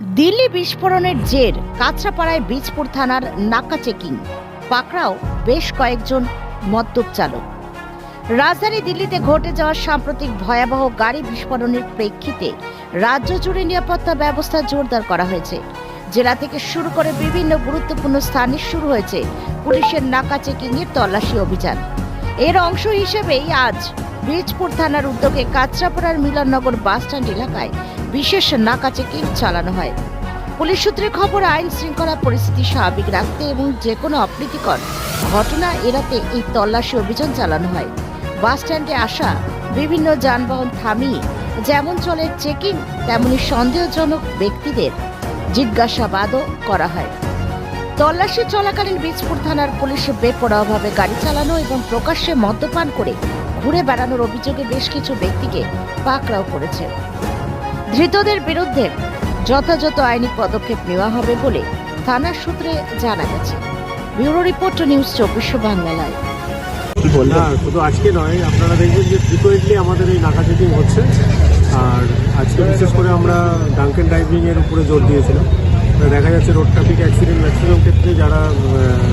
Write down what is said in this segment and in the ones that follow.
দিল্লি বিস্ফোরণের জের, কাঁচরাপাড়ায় বীজপুর থানার নাকা চেকিং। পাকড়াও বেশ কয়েকজন মদ্যপ চালক। রাজধানী দিল্লিতে ঘটে যাওয়া সাম্প্রতিক ভয়াবহ গাড়ি বিস্ফোরণের প্রেক্ষিতে রাজ্য জুড়ে নিরাপত্তা ব্যবস্থা জোরদার করা হয়েছে। জেলা থেকে শুরু করে বিভিন্ন গুরুত্বপূর্ণ স্থানে শুরু হয়েছে পুলিশের নাকা চেকিং এর তল্লাশি অভিযান। এর অংশ হিসেবেই আজ বীজপুর থানার উদ্যোগে কাঁচরাপাড়ার মিলননগর বাসস্ট্যান্ড এলাকায় বিশেষ নাকা চেকিং চালানো হয়। পুলিশ সূত্রে খবর, আইন শৃঙ্খলা পরিস্থিতি স্বাভাবিক রাখতে এবং যে কোনো অপ্রীতিকর ঘটনা এড়াতে এই তল্লাশি অভিযান চালানো হয়। বাস স্ট্যান্ডে আসা বিভিন্ন যানবাহন থামিয়ে যেমন চলে চেকিং, তেমনি সন্দেহজনক ব্যক্তিদের জিজ্ঞাসাবাদও করা হয়। তল্লাশি চলাকালীন বীজপুর থানার পুলিশ বেপরোয়াভাবে গাড়ি চালানো এবং প্রকাশ্যে মদ্যপান করে ঘুরে বেড়ানোর অভিযোগে বেশ কিছু ব্যক্তিকে পাকড়াও করেছে। ধৃতদের বিরুদ্ধে যথাযথ আইনি পদক্ষেপ নেওয়া হবে বলে থানার সূত্রে জানা গেছে। ব্যুরো রিপোর্ট নিউজ চব্বিশ বাংলায় না শুধু আজকে নয় আপনারা দেখবেন যে ফ্রিকোয়েন্টলি আমাদের এই নাকা চেকিং হচ্ছে। আর আজকে বিশেষ করে আমরা ডাঙ্কেন ড্রাইভিং এর উপরে জোর দিয়েছিলাম। দেখা যাচ্ছে রোড ট্রাফিক অ্যাক্সিডেন্ট ম্যাক্সিমাম ক্ষেত্রে যারা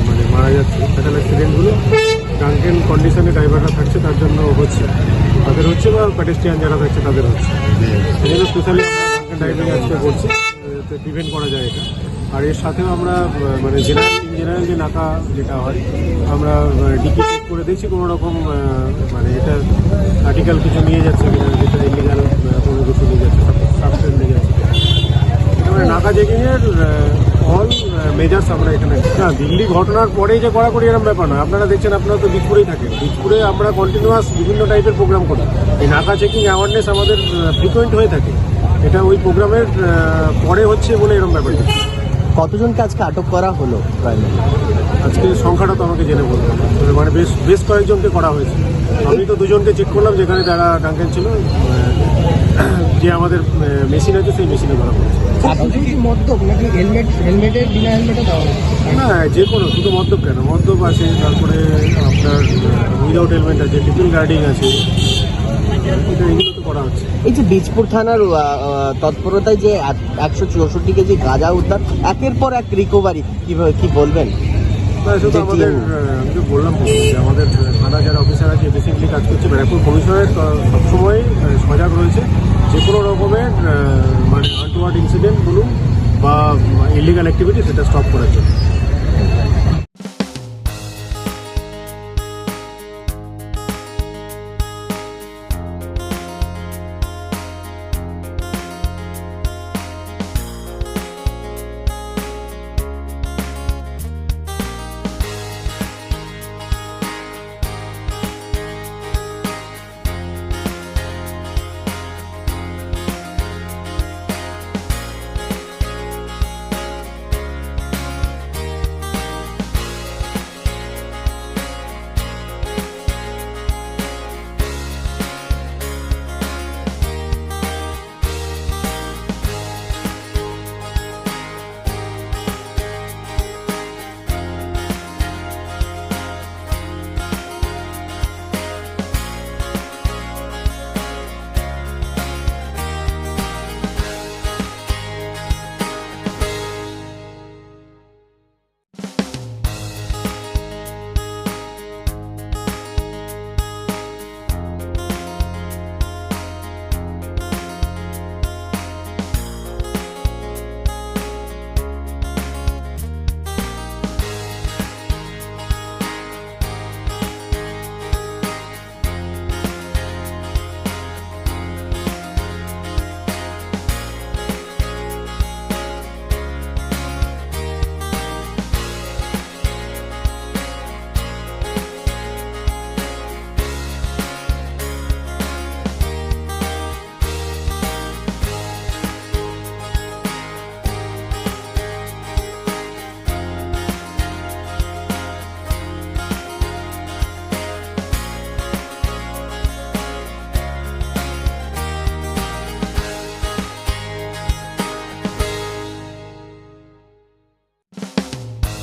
মানে মারা যাচ্ছে ফ্যাটাল অ্যাক্সিডেন্টগুলো ডাঙ্কেন কন্ডিশনে ড্রাইভাররা থাকছে, তার জন্য হচ্ছে। তাদের হচ্ছে বা প্যাটেস্ট্রিয়ান যারা থাকছে, তাদের হচ্ছে। সেই জন্য স্পেশালি ড্রাইভিং আজকে করছি প্রিভেন্ট করা যায় এটা। আর এর সাথেও আমরা মানে জেনারেল ইন জেনারেল যে নাকা যেটা হয়, আমরা ডিকি চেক করে দিয়েছি, কোনো রকম মানে এটা আর্টিকেল কিছু নিয়ে যাচ্ছে কিনা, যেটা ইলিগাল কোনো কিছু নিয়ে যাচ্ছে সাবস্টেন্স নিয়ে যাচ্ছে মানে নাকা চেকিংয়ের অল মেজার্স আমরা এখানে না দিল্লি ঘটনার পরেই যে কড়াকড়ি এরকম ব্যাপার না আপনারা দেখছেন আপনারা তো বীজপুরেই থাকেন। বীজপুরে আমরা কন্টিনিউয়াস বিভিন্ন টাইপের প্রোগ্রাম করি। এই নাকা চেকিং অ্যাওয়ারনেস আমাদের ফ্রিকোয়েন্ট হয়ে থাকে। এটা ওই প্রোগ্রামের পরে হচ্ছে বলে এরকম ব্যাপারটা কতজনকে আজকে আটক করা হলো আজকে সংখ্যাটা তো আমাকে জেনে বলতে মানে বেশ বেশ কয়েকজনকে করা হয়েছে। আমি তো দুজনকে চেক করলাম যেখানে যারা ডাঙ্কেন ছিল যে আমাদের মেশিন আছে সেই মেশিনে দেওয়া হচ্ছে না যে কোনো শুধু মদ্যপ কেন? মদ্যপ আছে তারপরে আপনার উইদাউট হেলমেট আছে টিফিন গার্ডিং আছে। এই যে বীজপুর থানার তৎপরতায় যে একশো চৌষট্টি কেজি গাঁজা উদ্ধার একের পর এক রিকভারি কীভাবে কি বলবেন? শুধু আমাদের আমি তো বললাম যে আমাদের থানা যারা অফিসার আছে বেসিকলি কাজ করছে ব্যারাকপুর কমিশনের সবসময় সজাগ রয়েছে। যে কোনো রকমের মানে আনটুয়ার্ড ইনসিডেন্ট বলুন বা ইলিগাল অ্যাক্টিভিটি সেটা স্টপ করার জন্য।